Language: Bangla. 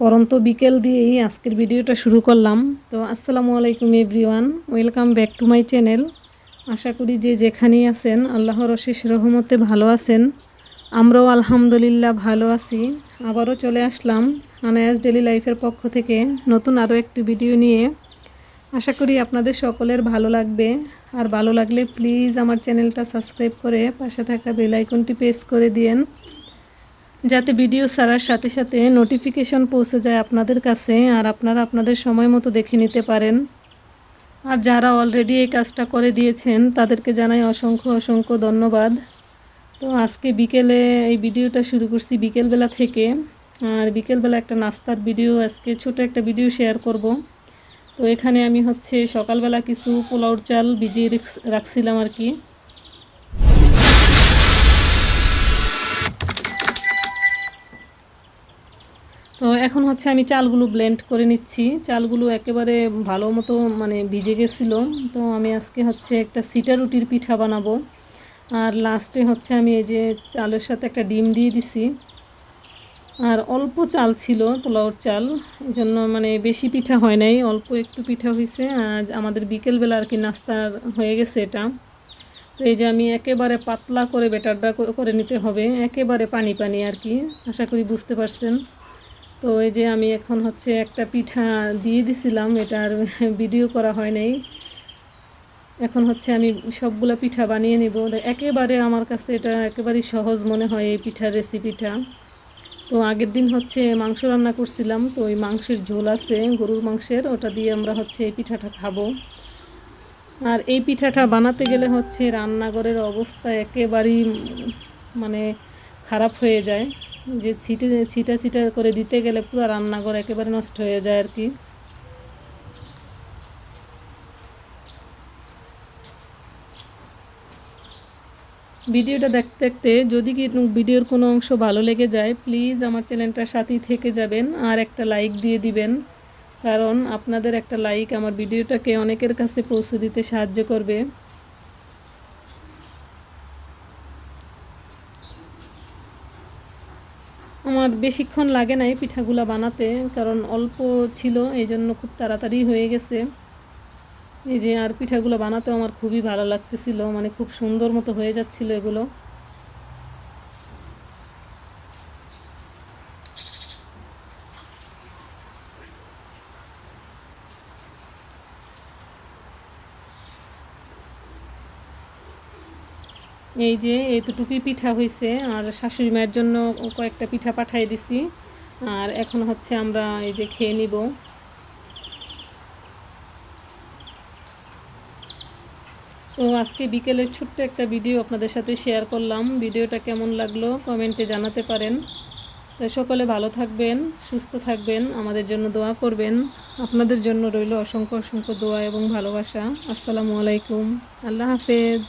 পরন্ত বিকেল দিয়েই আজকের ভিডিওটা শুরু করলাম। তো আসসালামু আলাইকুম everyone, welcome back to my channel. আশা করি যে যেখানেই আছেন, আল্লাহর অশেষ রহমতে ভালো আছেন। আমরাও আলহামদুলিল্লাহ ভালো আছি। আবারও চলে আসলাম আনায়াস ডেলি লাইফের পক্ষ থেকে নতুন আরও একটি ভিডিও নিয়ে। আশা করি আপনাদের সকলের ভালো লাগবে। আর ভালো লাগলে প্লিজ আমার চ্যানেলটা সাবস্ক্রাইব করে পাশে থাকা বেল আইকনটি প্রেস করে দিয়েন। যাতে ভিডিও ছাড়ার সাথে সাথে নোটিফিকেশন পৌঁছে যায় আপনাদের কাছে আর আপনারা আপনাদের সময় মতো দেখে নিতে পারেন। আর যারা অলরেডি এই কাজটা করে দিয়েছেন, তাদেরকে জানাই অসংখ্য অসংখ্য ধন্যবাদ। তো আজকে বিকেলে এই ভিডিওটা শুরু করছি বিকেলবেলা থেকে। আর বিকেলবেলা একটা নাস্তার ভিডিও, আজকে ছোট একটা ভিডিও শেয়ার করব। তো এখানে আমি হচ্ছে সকালবেলা কিছু পোলাওর চাল ভিজিয়ে রেখ- রাখছিলাম আর কি। এখন হচ্ছে আমি চালগুলো ব্লেন্ড করে নিচ্ছি। চালগুলো একেবারে ভালো মতো মানে ভিজে গেছিল। তো আমি আজকে হচ্ছে একটা সিটা রুটির পিঠা বানাবো। আর লাস্টে হচ্ছে আমি এই যে চালের সাথে একটা ডিম দিয়ে দিছি। আর অল্প চাল ছিল পোলাওর চাল। এই জন্য মানে বেশি পিঠা হয় নাই, অল্প একটু পিঠা হয়েছে আজ আমাদের বিকেলবেলা আর কি নাস্তার হয়ে গেছে এটা। তো এই যে আমি একেবারে পাতলা করে বেটারটা করে নিতে হবে। একেবারে পানি পানি আর কি। আশা করি বুঝতে পারছেন। তো এই যে আমি এখন হচ্ছে একটা পিঠা দিয়ে দিছিলাম এটার ভিডিও করা হয় নাই। এখন হচ্ছে আমি সবগুলো পিঠা বানিয়ে নিব। একেবারে আমার কাছে এটা একেবারেই সহজ মনে হয় এই পিঠার রেসিপিটা তো আগের দিন হচ্ছে মাংস রান্না করছিলাম, তো ওই মাংসের ঝোল আছে, গরুর মাংসের, ওটা দিয়ে আমরা হচ্ছে এই পিঠাটা খাব। আর এই পিঠাটা বানাতে গেলে হচ্ছে রান্নাঘরের অবস্থা একেবারেই মানে খারাপ হয়ে যায়। যে ছিটে, ছিটা ছিটা করে দিতে গেলে পুরো রান্নাঘর একেবারে নষ্ট হয়ে যায় আর কি। ভিডিওটা দেখতে দেখতে যদি কি ভিডিওর কোনো অংশ ভালো লেগে যায় প্লিজ আমার চ্যানেলটার সাথেই থেকে যাবেন আর একটা লাইক দিয়ে দিবেন। কারণ আপনাদের একটা লাইক আমার ভিডিওটাকে অনেকের কাছে পৌঁছে দিতে সাহায্য করবে। আমার বেশিক্ষণ লাগে নাই পিঠাগুলা বানাতে, কারণ অল্প ছিল এই জন্য খুব তাড়াতাড়ি হয়ে গেছে। এই যে আর পিঠাগুলো বানাতেও আমার খুবই ভালো লাগতেছিল মানে খুব সুন্দর মতো হয়ে যাচ্ছিল এগুলো। এই যে এতটুকুই পিঠা হয়েছে, আর শাশুড়ি মায়ের জন্য কয়েকটা পিঠা পাঠিয়ে দিছি। আর এখন হচ্ছে আমরা এই যে খেয়ে নিব। তো আজকে বিকেলের ছোট্ট একটা ভিডিও আপনাদের সাথে শেয়ার করলাম। ভিডিওটা কেমন লাগল কমেন্টে জানাতে পারেন। তো সকলে ভালো থাকবেন, সুস্থ থাকবেন, আমাদের জন্য দোয়া করবেন। আপনাদের জন্য রইল অসংখ্য অসংখ্য দোয়া এবং ভালোবাসা। আসসালামু আলাইকুম। আল্লাহ হাফেজ।